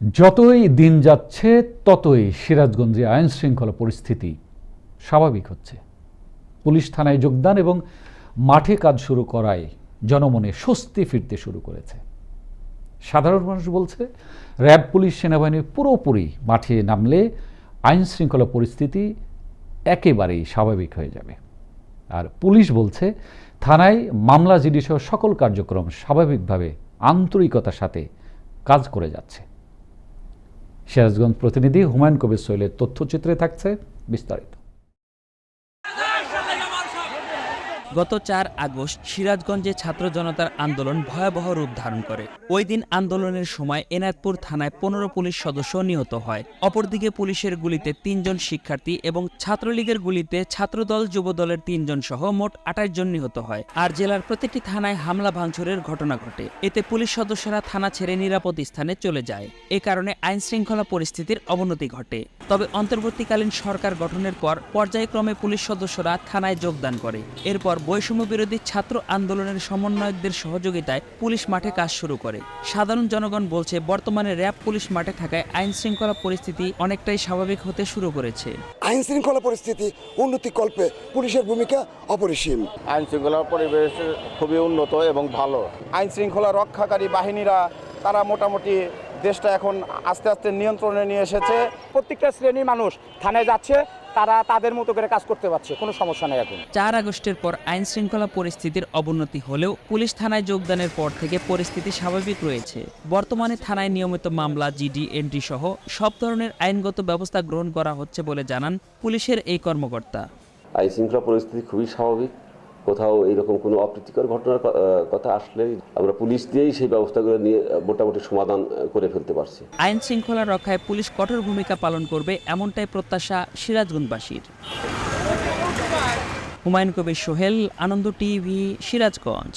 যতই দিন যাচ্ছে, ততই সিরাজগঞ্জে আইন শৃঙ্খলা পরিস্থিতি স্বাভাবিক হচ্ছে। পুলিশ থানায় যোগদান এবং মাঠে কাজ শুরু করায় জনমনে স্বস্তি ফিরতে শুরু করেছে। সাধারণ মানুষ বলছে, র্যাব, পুলিশ, সেনাবাহিনী পুরোপুরি মাঠে নামলে আইন শৃঙ্খলা পরিস্থিতি একেবারেই স্বাভাবিক হয়ে যাবে। আর পুলিশ বলছে, থানায় মামলা জিডি সহ সকল কার্যক্রম স্বাভাবিকভাবে আন্তরিকতার সাথে কাজ করে যাচ্ছে। সিরাজগঞ্জ প্রতিনিধি হুমায়ুন কবির সোহেলের তথ্যচিত্রে থাকছে বিস্তারিত। গত চার আগস্ট সিরাজগঞ্জে ছাত্র জনতার আন্দোলন ভয়াবহ রূপ ধারণ করে। ওই দিন আন্দোলনের সময় এনায়তপুর থানায় পনেরো পুলিশ সদস্য নিহত হয়। অপরদিকে পুলিশের গুলিতে তিনজন শিক্ষার্থী এবং ছাত্রলীগের গুলিতে ছাত্রদল, যুবদলের তিনজন সহ মোট আঠাশ জন নিহত হয়। আর জেলার প্রতিটি থানায় হামলা ভাঙচুরের ঘটনা ঘটে। এতে পুলিশ সদস্যরা থানা ছেড়ে নিরাপদ স্থানে চলে যায়। এ কারণে আইন শৃঙ্খলা পরিস্থিতির অবনতি ঘটে। তবে অন্তর্বর্তীকালীন সরকার গঠনের পর পর্যায়ক্রমে পুলিশ সদস্যরা থানায় যোগদান করে। এরপর বৈষম্য বিরোধী ছাত্র আন্দোলনের সমন্বয়কদের সহযোগিতায় পুলিশ মাঠে কাজ শুরু করে। সাধারণ জনগণ বলছে বর্তমানে র্যাব পুলিশ মাঠে থাকায় আইন শৃঙ্খলা পরিস্থিতি অনেকটাই স্বাভাবিক হতে শুরু করেছে। আইন শৃঙ্খলা পরিস্থিতি উন্নতি কল্পে পুলিশের ভূমিকা অপরিসীম। আইন শৃঙ্খলা পরিবেশ খুবই উন্নত এবং ভালো। আইন শৃঙ্খলা রক্ষাকারী বাহিনীরা তারা মোটামুটি দেশটা এখন আস্তে আস্তে নিয়ন্ত্রণে নিয়ে এসেছে। প্রত্যেকটা শ্রেণির মানুষ থানায় যাচ্ছে তারা তাদের মতো করে কাজ করতে পারছে কোনো সমস্যা নেই এখন। চার আগস্টের পর আইন শৃঙ্খলা পরিস্থিতির অবনতি হলেও পুলিশ থানায় যোগদানের পর থেকে পরিস্থিতি স্বাভাবিক রয়েছে। বর্তমানে থানায় নিয়মিত মামলা জিডি এন্ট্রি সহ সব ধরনের আইনগত ব্যবস্থা গ্রহণ করা হচ্ছে বলে জানান পুলিশের এই কর্মকর্তা। আইন শৃঙ্খলা পরিস্থিতি খুবই স্বাভাবিক। কোথাও এরকম কোনো অপ্রীতিকর ঘটনার কথা আসলেই আমরা পুলিশ দিয়েই সেই ব্যবস্থাগুলো নিয়ে মোটামুটি সমাধান করে ফেলতে পারছি। আইন শৃঙ্খলা রক্ষায় পুলিশ কঠোর ভূমিকা পালন করবে এমনটাই প্রত্যাশা সিরাজগঞ্জবাসীর। হুমায়ুন কবির সোহেল, আনন্দ টিভি, সিরাজগঞ্জ।